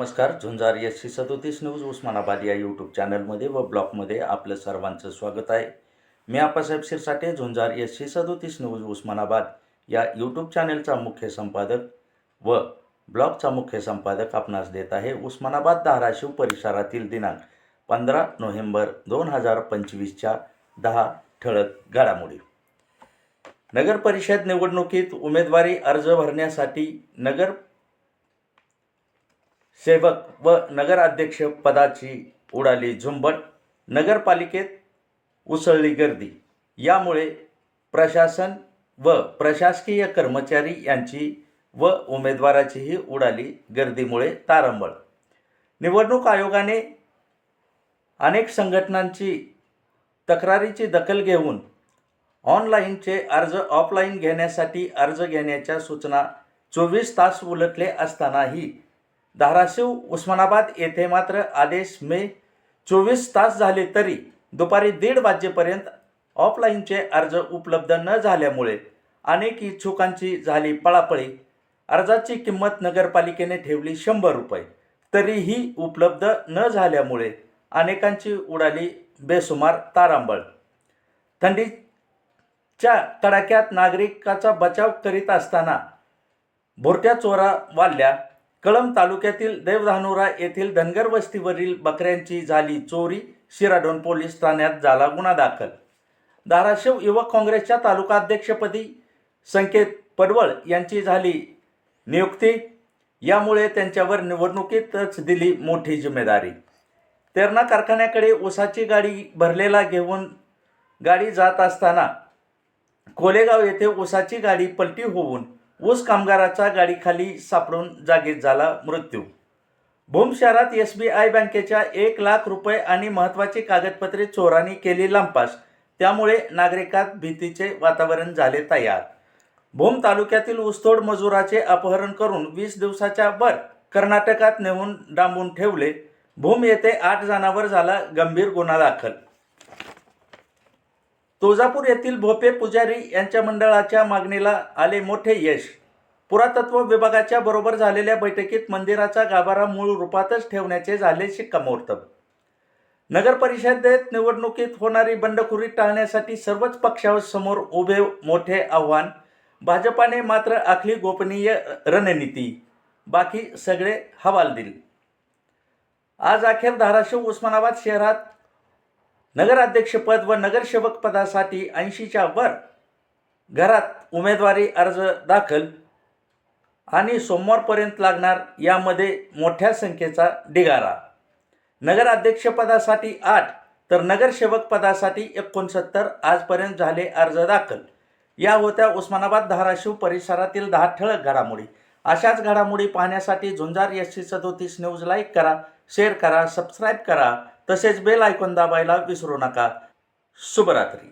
नमस्कार झुंजार S C सदोतीस news Osmanabad या यूट्यूब चॅनलमध्ये व ब्लॉगमध्ये आपलं सर्वांचं स्वागत आहे. मी आप्पासाहेब शिरसाटे झुंजार एस सी सदोतीस न्यूज उस्मानाबाद या यूट्यूब चॅनलचा मुख्य संपादक व ब्लॉगचा मुख्य संपादक आपणास देत आहे उस्मानाबाद धाराशिव परिसरातील दिनांक पंधरा नोव्हेंबर दोन हजार पंचवीसच्या दहा ठळक घडामोडी. नगर परिषद निवडणुकीत उमेदवारी अर्ज भरण्यासाठी नगर सेवक व नगराध्यक्ष पदाची उडाली झुंबड. नगरपालिकेत उसळली गर्दी. यामुळे प्रशासन व प्रशासकीय कर्मचारी यांची व उमेदवाराचीही उडाली गर्दीमुळे तारंबळ. निवडणूक आयोगाने अनेक संघटनांची तक्रारीची दखल घेऊन ऑनलाईनचे अर्ज ऑफलाईन घेण्यासाठी अर्ज घेण्याच्या सूचना चोवीस तास उलटले असतानाही धाराशिव उस्मानाबाद येथे मात्र आदेश मे चोवीस तास झाले तरी दुपारी दीड वाजेपर्यंत ऑफलाईनचे अर्ज उपलब्ध न झाल्यामुळे अनेक इच्छुकांची झाली पळापळी. अर्जाची किंमत नगरपालिकेने ठेवली शंभर रुपये. तरीही उपलब्ध न झाल्यामुळे अनेकांची उडाली बेसुमार तारांबळ. थंडीच्या कडाक्यात नागरिकाचा बचाव करीत असताना भुरट्या चोरा वाढल्या. कळंब तालुक्यातील देवधानोरा येथील धनगर वस्तीवरील बकऱ्यांची झाली चोरी शिराडोन पोलीस ठाण्यात झाला गुन्हा दाखल. धाराशिव युवक काँग्रेसच्या तालुका अध्यक्षपदी संकेत पडवळ यांची झाली नियुक्ती. यामुळे त्यांच्यावर निवडणुकीतच दिली मोठी जिम्मेदारी. तेरणा कारखान्याकडे ऊसाची गाडी भरलेला घेऊन गाडी जात असताना कोलेगाव येथे ऊसाची गाडी पलटी होऊन ऊस कामगाराचा गाडीखाली सापडून जागीच झाला मृत्यू. भूम शहरात एस बी आय बँकेच्या एक लाख रुपये आणि महत्त्वाची कागदपत्रे चोरांनी केली लंपास त्यामुळे नागरिकात भीतीचे वातावरण झाले तयार. भूम तालुक्यातील ऊसतोड मजुराचे अपहरण करून वीस दिवसाच्या वर कर्नाटकात नेऊन डांबून ठेवले. भूम येथे आठ जणांवर झाला गंभीर गुन्हा दाखल. तुळजापूर येथील भोपे पुजारी यांच्या मंडळाच्या मागणीला आले मोठे यश. पुरातत्व विभागाच्या बरोबर झालेल्या बैठकीत मंदिराचा गाभारा मूळ रूपातच ठेवण्याचे झाले शिक्कामोर्तब. नगर परिषदेत निवडणुकीत होणारी बंडखोरी टाळण्यासाठी सर्वच पक्षांसमोर उभे मोठे आव्हान. भाजपाने मात्र आखली गोपनीय रणनीती. बाकी सगळे हवालदिल. आज अखेर धाराशिव उस्मानाबाद शहरात नगराध्यक्षपद व नगरसेवक पदासाठी ऐंशीच्या वर घरात उमेदवारी अर्ज दाखल आणि सोमवारपर्यंत लागणार यामध्ये मोठ्या संख्येचा ढिगारा. नगराध्यक्षपदासाठी आठ तर नगरसेवक पदासाठी एकोणसत्तर आजपर्यंत झाले अर्ज दाखल. या होत्या उस्मानाबाद धाराशिव परिसरातील दहा ठळक घडामोडी. अशाच घडामोडी पाहण्यासाठी झुंजार एस सी सदोतीस न्यूज लाईक करा शेअर करा सबस्क्राईब करा. तसेच बेल आयकॉन दाबायला विसरू नका. शुभरात्री.